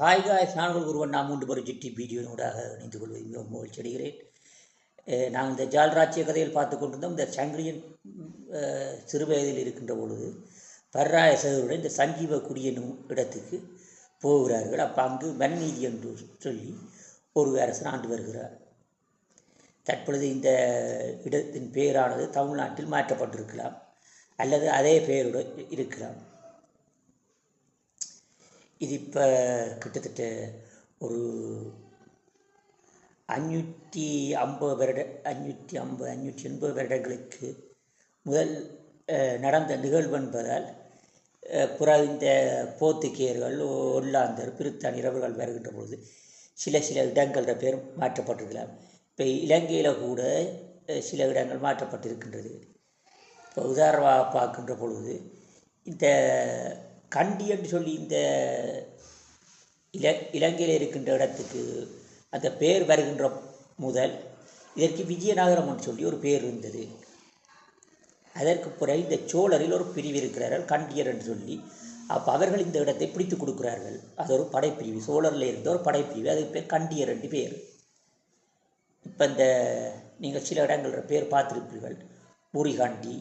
Hi காய் நான் ஒருவன் நாம் மூன்று பேரும் சுற்றி வீடியோனூடாக இணைந்து கொள்வது மிகவும் மகிழ்ச்சி அடைகிறேன் நாங்கள் இந்த ஜால்ராட்சிய கதையில் பார்த்து கொண்டிருந்தோம். இந்த சங்கிலியன் சிறுவயதில் இருக்கின்ற பொழுது பர்ராய சகருடன் இந்த சஞ்சீவ குடி என்னும் இடத்துக்கு போகிறார்கள். அப்போ அங்கு வன்நீதி என்று சொல்லி ஒரு அரசன் ஆண்டு வருகிறார். தற்பொழுது இந்த இடத்தின் பெயரானது தமிழ்நாட்டில் மாற்றப்பட்டிருக்கலாம். அல்லது அதே பெயருடன் இருக்கலாம். இது இப்போ கிட்டத்தட்ட ஒரு அஞ்சூற்றி ஐம்பது வருட அஞ்சூற்றி ஐம்பது அஞ்சூற்றி எண்பது வருடங்களுக்கு முதல் நடந்த நிகழ்வு என்பதால் புற இந்த போர்த்துகேயர்கள் ஒல்லாந்தர் பிரித்தானியர் அவர்கள் வருகின்ற பொழுது சில சில இடங்களோட பேர் மாற்றப்பட்டிருக்கலாம். இப்போ இலங்கையில் கூட சில இடங்கள் மாற்றப்பட்டிருக்கின்றது. இப்போ உதாரணமாக பார்க்கின்ற பொழுது இந்த கண்டி என்று சொல்லி இந்த இல இலங்கையில் இருக்கின்ற இடத்துக்கு அந்த பேர் வருகின்ற முதல் இதற்கு விஜயநகரம் என்று சொல்லி ஒரு பேர் இருந்தது. அதற்கு பிறகு இந்த சோழரில் ஒரு பிரிவு இருக்கிறார்கள் கண்டியர் என்று சொல்லி. அப்போ அவர்கள் இந்த இடத்தை பிடித்து கொடுக்கிறார்கள். அது ஒரு படைப்பிரிவு. சோழரில் இருந்த ஒரு படைப்பிரிவு. அதுக்கு பேர் கண்டியர் என்று பேர். இப்போ இந்த நீங்கள் சில இடங்கள பேர் பார்த்துருப்பீர்கள். பூரிகாண்டி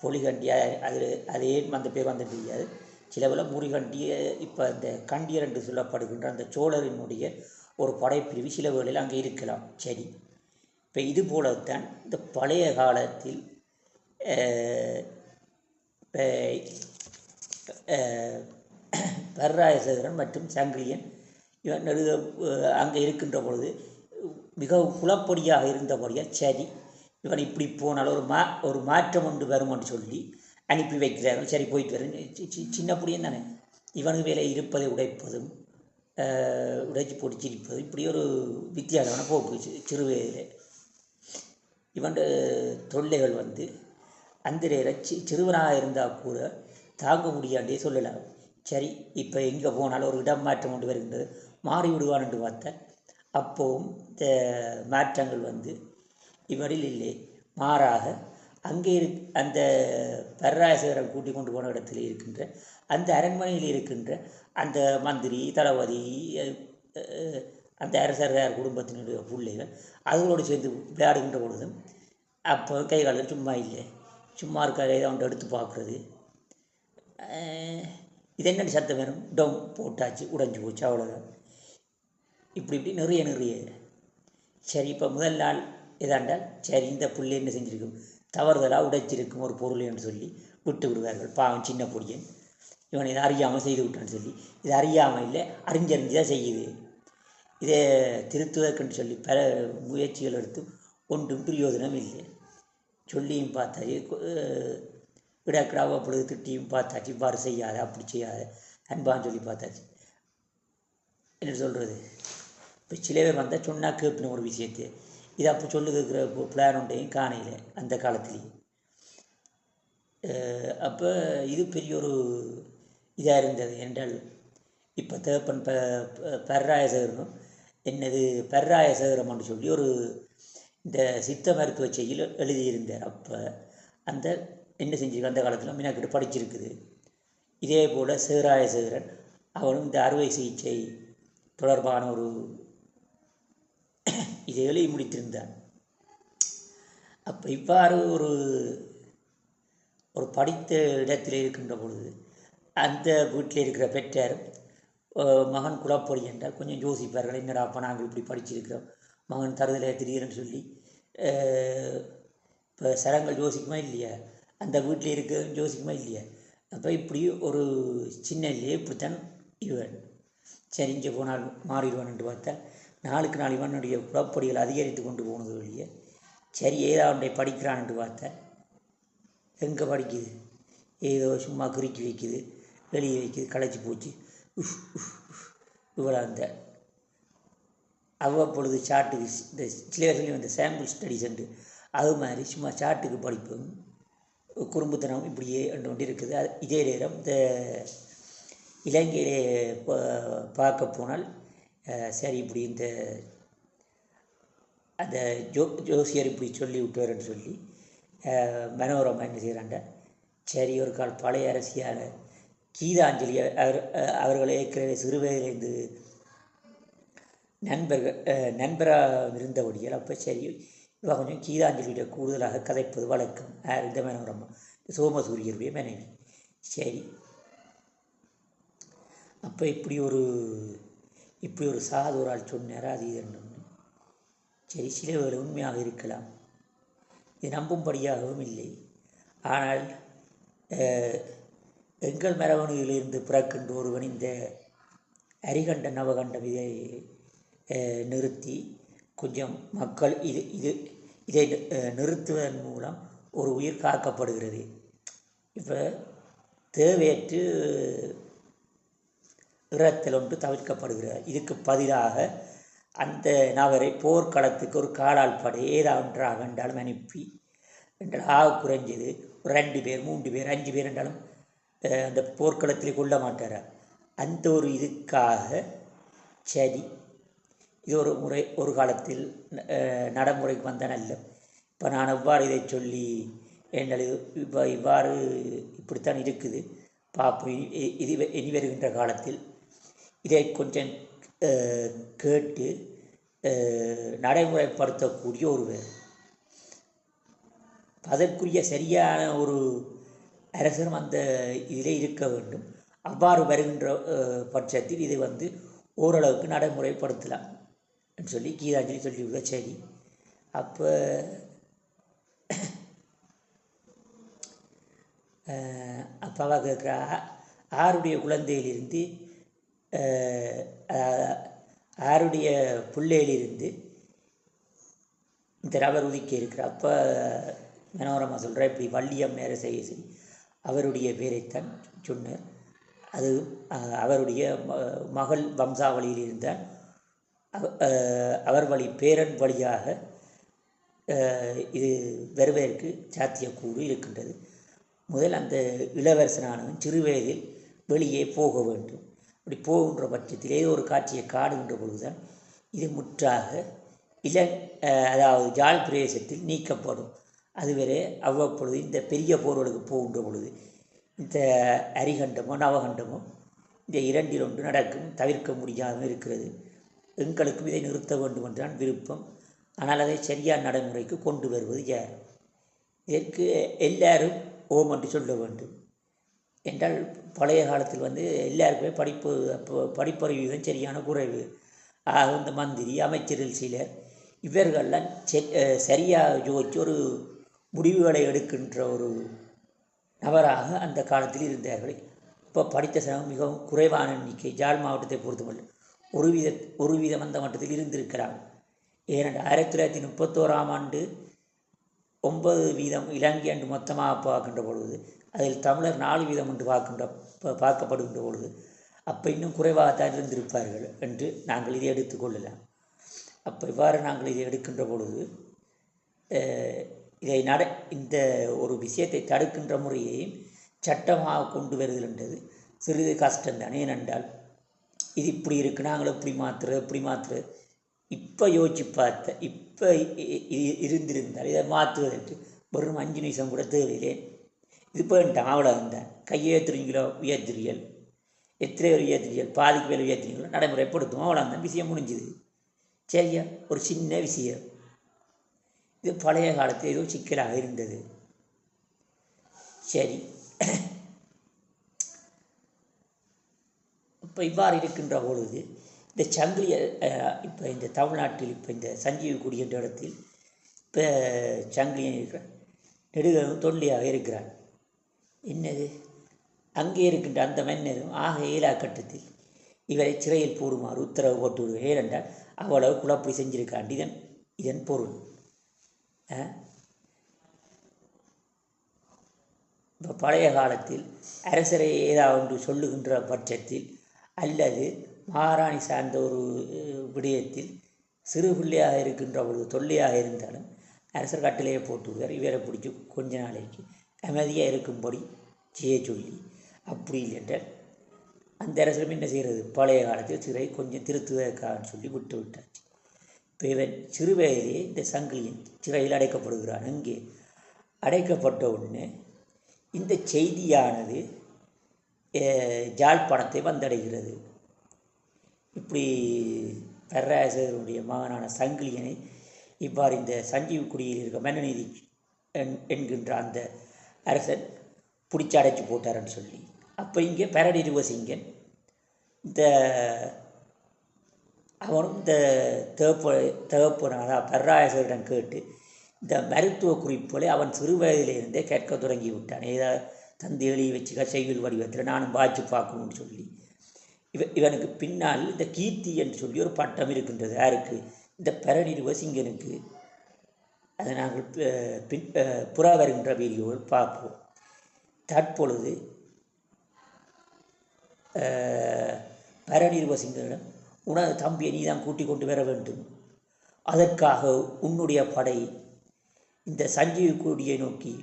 பொலிகண்டி அதில் அது அந்த பேர் வந்து தெரியாது சிலவில் முறிகண்டி இப்போ இந்த கண்டியர் என்று சொல்லப்படுகின்ற அந்த சோழரினுடைய ஒரு படைப்பிரிவு சில வேளையில் அங்கே இருக்கலாம். சரி. இப்போ இது போலத்தான் இந்த பழைய காலத்தில் அஹ், மற்றும் சங்கிலியன் இவன் அங்கே இருக்கின்ற பொழுது மிகவும் குழப்படியாக இருந்தபடியால் சரி இவன் இப்படி போனால் ஒரு மா ஒரு மாற்றம் ஒன்று வரும்னு சொல்லி அனுப்பி வைக்கிறார்கள் சரி போயிட்டு வரேன் சின்ன புடியன் தானே. இவனு வேலை இருப்பதை உடைப்பதும் உடைச்சி உடைச்சு போட்டு சிரிப்பதும் இப்படி ஒரு வித்தியாசமான போக்கு சிறு வயதில் இவன் தொல்லைகள் வந்து அந்த நேரம் சிறுவனாக இருந்தால் கூட தாங்க முடியாண்டே சொல்லலாம் சரி இப்போ எங்கே போனாலும் ஒரு இடம் மாற்றம் கொண்டு வருகின்றது. மாறி விடுவான் என்று பார்த்தேன் அப்போவும் இந்த மாற்றங்கள் வந்து இவரில் இல்லை. மாறாக அங்கே இரு அந்த பர்ராசகரன் கூட்டி கொண்டு போன இடத்துல இருக்கின்ற அந்த அரண்மனையில் இருக்கின்ற அந்த மந்திரி தளபதி அந்த அரசர் குடும்பத்தினுடைய பிள்ளைகள் அதுகளோடு சேர்ந்து விளையாடுகின்ற பொழுதும் அப்போ கை காலில் சும்மா இல்லை. சும்மா இருக்க இதை அவன் எடுத்து பார்க்குறது. இது என்ன சத்தம் வேணும் டவுன் போட்டாச்சு உடைஞ்சு போச்சு அவ்வளோதான் இப்படி இப்படி நிறைய நிறைய. சரி இப்போ முதல் நாள் இதாண்டால் சரி இந்த புள்ளி என்ன செஞ்சிருக்கும்? தவறுதலாக உடைச்சிருக்கும் ஒரு பொருள் என்று சொல்லி விட்டு விடுவார்கள். பாவம் சின்ன பொடியன். இவன் இதை அறியாமல் செய்து விட்டான்னு சொல்லி. இது அறியாமல் இல்லை அறிஞ்சறிஞ்சு தான் செய்யுது. இதை திருத்துவதற்குன்னு சொல்லி பல முயற்சிகள் எடுத்து ஒன்றும் பிரயோஜனம் இல்லை. சொல்லியும் பார்த்தாச்சு விடக்கடாவ பொழுது திட்டியும் பார்த்தாச்சு இவ்வாறு செய்யாத அப்படி செய்யாத அன்பான்னு சொல்லி பார்த்தாச்சு. என்ன சொல்கிறது இப்போ சில பேர் வந்தால் சொன்னால் கேட்பின ஒரு விஷயத்தை. இது அப்போ சொல்லுகிற பிளான் உண்டையும் காணையில் அந்த காலத்துலேயும். அப்போ இது பெரிய ஒரு இதாக இருந்தது என்றால் இப்போ தேப்பன் ப ப- பர்ராயசகரனும் என்னது பர்ராயசகரம்னு சொல்லி ஒரு இந்த சித்த மருத்துவ செய்யில் எழுதியிருந்தார். அப்போ அந்த என்ன செஞ்சிருக்கு அந்த காலத்தில் மீனாக்கிட்ட படிச்சிருக்குது. இதே போல் சேராயசேகரன் அவனும் இந்த அறுவை சிகிச்சை தொடர்பான ஒரு இதை எழுதி முடித்திருந்தார் அப்போ இவ்வாறு ஒரு ஒரு படித்த இடத்தில் இருக்கின்ற பொழுது அந்த வீட்டில் இருக்கிற பெற்றார் மகன் குலப்பொடி என்றால் கொஞ்சம் யோசிப்பார்கள் என்னடா அப்போ நாங்கள் இப்படி படிச்சிருக்கிறோம் மகன் தருதலை திடீர்னு சொல்லி இப்போ சரங்கள் யோசிக்குமா இல்லையா? அந்த வீட்டில் இருக்க யோசிக்குமா இல்லையா? அப்போ இப்படி ஒரு சின்ன இல்லையே இப்படித்தான் இவன் சரிஞ்சு போனால் மாறிடுவான் என்று பார்த்தா நாளுக்கு நாள் இவனுடைய குலப்பொடிகள் அதிகரித்து கொண்டு போனது வழியே சரி ஏதோ அவனுடைய படிக்கிறான் என்று எங்கே படிக்குது? ஏதோ சும்மா குறுக்கி வைக்குது வெளியே வைக்குது களைச்சி போச்சு. உஷ் உஷ் இவ்வளோ அந்த அவ்வப்பொழுது சாட்டுக்கு இந்த சில இந்த சாம்பிள் ஸ்டடிஸ் உண்டு. அது மாதிரி சும்மா சாட்டுக்கு படிப்பும் குறும்புத்தனம் இப்படியே என்று ஒன்று இருக்குது. அது இதே நேரம் இந்த இலங்கையிலே பார்க்க போனால் சரி இப்படி இந்த அந்த ஜோ ஜோசியர் இப்படி சொல்லி விட்டுவாருன்னு சொல்லி மனோரமா என்ன செய்கிறாண்ட சரி ஒரு கால் பழைய அரசியால் கீதாஞ்சலி அவர் அவர்களை ஏற்கனவே சிறுவயதிலிருந்து நண்பர்கள் நண்பராக இருந்தபடியால் அப்போ சரி இவ கொஞ்சம் கீதாஞ்சலியுடைய கூடுதலாக கதைப்பது வழக்கம். இந்த மனோரமா சோமசூரியருடைய மனைவி. சரி. அப்போ இப்படி ஒரு இப்படி ஒரு சாது ஒரு ஆள் சொன்னார் அது இதுன்னு சரி சில உண்மையாக இருக்கலாம். இது நம்பும்படியாகவும் இல்லை. ஆனால் எங்கள் மரபணுவிலிருந்து பிறக்கின்ற ஒருவன் இந்த அரிகண்ட நவகண்டம் இதை நிறுத்தி கொஞ்சம் மக்கள் இது இது இதை நிறுத்துவதன் மூலம் ஒரு உயிர் காக்கப்படுகிறது. இப்போ தேவையற்று இறத்தல் ஒன்று தவிர்க்கப்படுகிறது. இதுக்கு பதிலாக அந்த நபரை போர்க்களத்துக்கு ஒரு காலால் படை ஏதாவொன்றாக என்றாலும் அனுப்பி என்றால் ஆக குறைஞ்சது ஒரு ரெண்டு பேர் மூன்று பேர் அஞ்சு பேர் என்றாலும் அந்த போர்க்களத்திலே கொள்ள மாட்டாரா? அந்த ஒரு இதுக்காக சரி இது ஒரு முறை ஒரு காலத்தில் நடைமுறைக்கு வந்த நல்ல இப்போ நான் எவ்வாறு இதை சொல்லி என்னால் இப்போ இவ்வாறு இப்படித்தான் இருக்குது. பார்ப்போம் இது இனி வருகின்ற காலத்தில். இதை கொஞ்சம் கேட்டு நடைமுறைப்படுத்தக்கூடிய ஒருவர். அதற்குரிய சரியான ஒரு அரசரும் அந்த இதில் இருக்க வேண்டும். அவ்வாறு வருகின்ற பட்சத்தில் இதை வந்து ஓரளவுக்கு நடைமுறைப்படுத்தலாம் சொல்லி கீதாஞ்சலி சொல்லி சரி அப்போ அப்போ அவ கேட்குறா ஆருடைய குழந்தையிலிருந்து ஆருடைய பிள்ளையிலிருந்து இந்த நபர் உதிக்க இருக்கிற அப்போ மனோரமா சொல்கிற இப்படி வள்ளியம் நேர செய்ய செய் அவருடைய பேரைத்தான் சொன்னார். அது அவருடைய ம- மகள் வம்சாவளியில் இருந்தால் அவர் வழி பேரன் வழியாக இது வருவதற்கு சாத்தியக்கூறு இருக்கின்றது. முதல் அந்த இளவரசனானவன் சிறுவயதில் வெளியே போக வேண்டும். அப்படி போகின்ற பட்சத்தில் ஏதோ ஒரு காட்சியை காடுகின்ற பொழுதுதான் இது முற்றாக இல அதாவது ஜாழ் பிரதேசத்தில் நீக்கப்படும். அதுவரை அவ்வப்பொழுது இந்த பெரிய போர்களுக்கு போகின்ற பொழுது இந்த அரிகண்டமோ நவகண்டமோ இந்த இரண்டில் ஒன்று நடக்கும் தவிர்க்க முடியாமல் இருக்கிறது. எங்களுக்கும் இதை நிறுத்த வேண்டும் என்றான் விருப்பம். ஆனால் அதை சரியான நடைமுறைக்கு கொண்டு வருவது யார்? இதற்கு எல்லாரும் ஓம் என்று சொல்ல வேண்டும். என்றால் பழைய காலத்தில் வந்து எல்லாருக்குமே படிப்பு அப்போ படிப்பறிவு சரியான குறைவு. ஆக இந்த மந்திரி அமைச்சர்கள் சிலர் இவர்கள்லாம் சரியாக யோசித்து ஒரு முடிவுகளை எடுக்கின்ற ஒரு நபராக அந்த காலத்தில் இருந்தார்கள். இப்போ படித்த சனம் மிகவும் குறைவான எண்ணிக்கை ஜாழ் மாவட்டத்தை பொறுத்தவரை ஒரு வீத ஒரு வீதம் அந்த மட்டத்தில் இருந்திருக்கிறாங்க ஏனென்றால் ஆயிரத்தி தொள்ளாயிரத்தி முப்பத்தோராம் ஆண்டு ஒன்பது வீதம் இலங்கை ஆண்டு மொத்தமாக பார்க்கின்ற பொழுது அதில் தமிழர் நாலு வீதம் என்று பார்க்கின்ற ப- பார்க்கப்படுகின்ற பொழுது அப்போ இன்னும் குறைவாகத்தான் இருந்திருப்பார்கள் என்று நாங்கள் இதை எடுத்துக்கொள்ளலாம் அப்போ இவ்வாறு நாங்கள் இதை எடுக்கின்ற பொழுது இதை நட இந்த ஒரு விஷயத்தை தடுக்கின்ற முறையையும் சட்டமாக கொண்டு வருதல் என்றது சிறிது கஷ்டம்தான். ஏனென்றால் இது இப்படி இருக்கு நாங்கள் எப்படி மாற்றுறது எப்படி மாற்றுறது இப்போ யோசிச்சு பார்த்த இப்போ இருந்திருந்தால் இதை மாற்றுவதற்கு வெறும் அஞ்சு நிமிஷம் கூட தேவையில்லை. இது போயிட்டான் அவ்வளோ இருந்தான் கையை ஏற்றுறீங்களோ உயர்த்துறீர்கள் எத்தனை பேர் உயர்த்துறீர்கள் பாதிக்கு பேர் உயர்த்துறீங்களோ நடைமுறைப்படுத்தும். அவ்வளோ தான் விஷயம் முடிஞ்சுது. சரியா? ஒரு சின்ன விஷயம். இது பழைய காலத்தில் ஏதோ சிக்கலாக இருந்தது. சரி. இப்போ இவ்வாறு இருக்கின்ற பொழுது இந்த சங்கிலிய இப்போ இந்த தமிழ்நாட்டில் இப்போ இந்த சஞ்சீவி குடி என்ற இடத்தில் இப்போ சங்கிலியன் இருக்கிறான் நெடுகளும் தொல்லியாக இருக்கிறான் என்னது? அங்கே இருக்கின்ற அந்த மன்னரும் ஆக இயலா கட்டத்தில் இவரை சிறையில் போடுமாறு உத்தரவு போட்டு ஏனென்றால் அவ்வளவு குழப்படி செஞ்சிருக்கான். இதன் இதன் பொருள். இப்போ பழைய காலத்தில் அரசரை ஏதாவது ஒன்று சொல்லுகின்ற பட்சத்தில் அல்லது மகாராணி சார்ந்த ஒரு விடயத்தில் சிறு பிள்ளையாக இருக்கின்ற பொழுது தொல்லையாக இருந்தாலும் அரசர் கட்டிலேயே போட்டு விடுவார் இவரை பிடிச்சி கொஞ்ச நாளைக்கு அமைதியாக இருக்கும்படி செய்ய சொல்லி அப்படி இல்லை என்றால் அந்த அரசரும் என்ன செய்கிறது? பழைய காலத்தில் சிறை கொஞ்சம் திருத்துவதற்கான்னு சொல்லி விட்டு விட்டாச்சு. இப்போ இவன் சிறு வயதிலே இந்த சங்கிலியன் சிறையில் அடைக்கப்படுகிறான். அங்கே அடைக்கப்பட்ட உடனே இந்த செய்தியானது ஜாழ்ப்பாணத்தை வந்தடைகிறது. இப்படி பெரராசருடைய மகனான சங்கிலியனை இவ்வாறு இந்த சஞ்சீவ் குடியில் இருக்க மனுநீதி என்- என்கின்ற அந்த அரசன் பிடிச்சி அடைச்சி போட்டாருன்னு சொல்லி. அப்போ இங்கே பெரடிருவசிங்கன் இந்த அவனும் இந்த தேப்ப தேப்பன அதாவது கேட்டு இந்த மருத்துவ குறிப்புகளை அவன் சிறு வயதிலிருந்தே கேட்க தொடங்கி விட்டான். ஏதாவது தந்தை எழுதி வச்சுக்க செய்யுள் வடிவத்தில் நானும் வாய்ச்சி பார்க்கணும்னு சொல்லி. இவ இவனுக்கு பின்னால் இந்த கீர்த்தி என்று சொல்லி ஒரு பட்டம் இருக்கின்றது. யாருக்கு? இந்த பெரணிருவ சிங்கனுக்கு அதை நாங்கள் பின் புறா வருகின்ற வீடியோவில் பார்ப்போம். தற்பொழுது பரநிர்வசிங்கனிடம் உனது தம்பியை நீ தான் கூட்டிக் கொண்டு வர வேண்டும். அதற்காக உன்னுடைய படை இந்த சஞ்சீவி கூடியை நோக்கி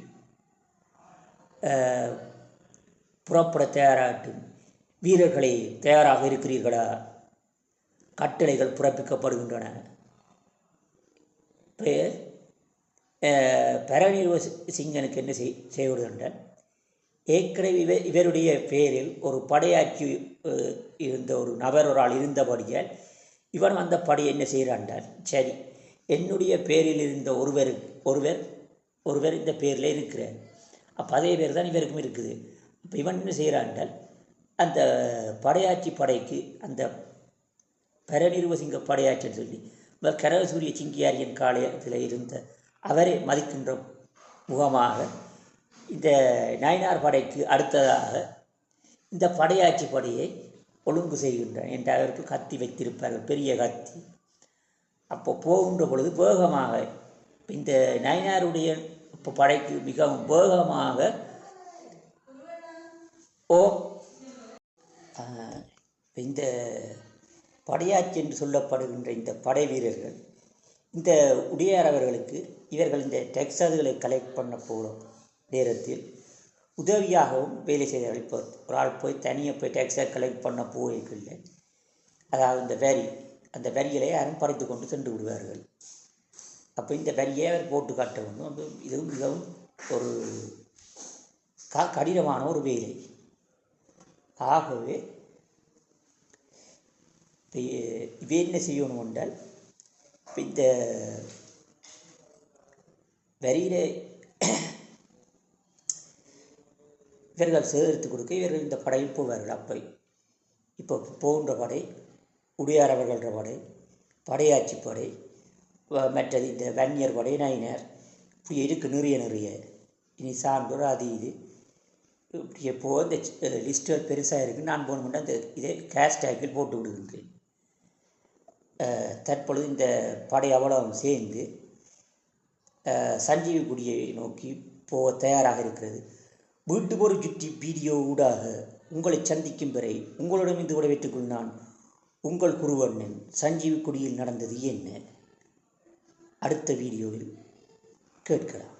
புறப்பட தயாராட்டும் வீரர்களை தயாராக இருக்கிறீர்களா? கட்டளைகள் பிறப்பிக்கப்படுகின்றன. இப்போ பரணிர்வ சிங்கனுக்கு என்ன செய் செய்வது ஏற்கனவே இவ இவருடைய பேரில் ஒரு படையாட்சி இருந்த ஒரு நபர் ஒரு ஆள் இருந்தபடியால் இவன் அந்த படை என்ன செய்கிறான்டார் சரி என்னுடைய பேரில் இருந்த ஒருவர் ஒருவர் ஒருவர் இந்த பேரில் இருக்கிறார். அப்போ அதே பேர் தான் இவருக்கும் இருக்குது. அப்போ இவன் என்ன செய்கிறான்டால் அந்த படையாட்சி படைக்கு அந்த பரநிர்வசிங்க படையாட்சின்னு சொல்லி கரகசூரிய சிங்கியாரியன் காலத்தில் இருந்த அவரை மதிக்கின்ற முகமாக இந்த நயினார் படைக்கு அடுத்ததாக இந்த படையாட்சி படையை ஒழுங்கு செய்கின்றான் என்ற அவருக்கு கத்தி வைத்திருப்பார்கள் பெரிய கத்தி. அப்போ போகின்ற பொழுது வேகமாக இந்த நயினாருடைய இப்போ படைக்கு மிகவும் வேகமாக ஓ இந்த படையாட்சி என்று சொல்லப்படுகின்ற இந்த படை வீரர்கள் இந்த உடையார் அவர்களுக்கு இவர்கள் இந்த டெக்ஸ்டைல்களை கலெக்ட் பண்ண போகிற நேரத்தில் உதவியாகவும் வேலை செய்தார்கள் இப்போ ஒரு ஆள் போய் தனியாக போய் டெக்ஸ்டைல் கலெக்ட் பண்ண போயிருக்கல அதாவது இந்த வரி அந்த வரிகளை யாரும் பறித்து கொண்டு சென்று விடுவார்கள். அப்போ இந்த வரியை அவர் போட்டு காட்ட வேண்டும். அது இது மிகவும் ஒரு க கடினமான ஒரு வேலை. ஆகவே இப்போ இவை என்ன செய்யணும் என்றால் இப்போ இந்த வரியிலே இவர்கள் சேகரித்து கொடுக்க இவர்கள் இந்த படையில் போவார்கள். அப்போ இப்போ போகின்ற படை உடையார் படை படையாட்சி படை மற்றது இந்த வன்னியர் படை நயினர் இப்படி இருக்கு நிறைய நிறைய. இனி சான்றோர் அது இது. இப்படி எப்போ இந்த லிஸ்ட்டு பெருசாக இருக்குது நான் போகணும்னா அந்த இதே கேஷ்டேக்கில் போட்டு விடுகின்றேன். தற்பொழுது இந்த படை அவ்வளவும் சேர்ந்து சஞ்சீவி குடியை நோக்கி போக தயாராக இருக்கிறது. வீட்டு ஒரு சுற்றி வீடியோ ஊடாக உங்களை சந்திக்கும் வரை உங்களிடம் இந்த விடைபெற்றுக் நான். உங்கள் குருவண்ணன் சஞ்சீவி குடியில் நடந்தது என்ன? அடுத்த வீடியோவில் கேட்கலாம்.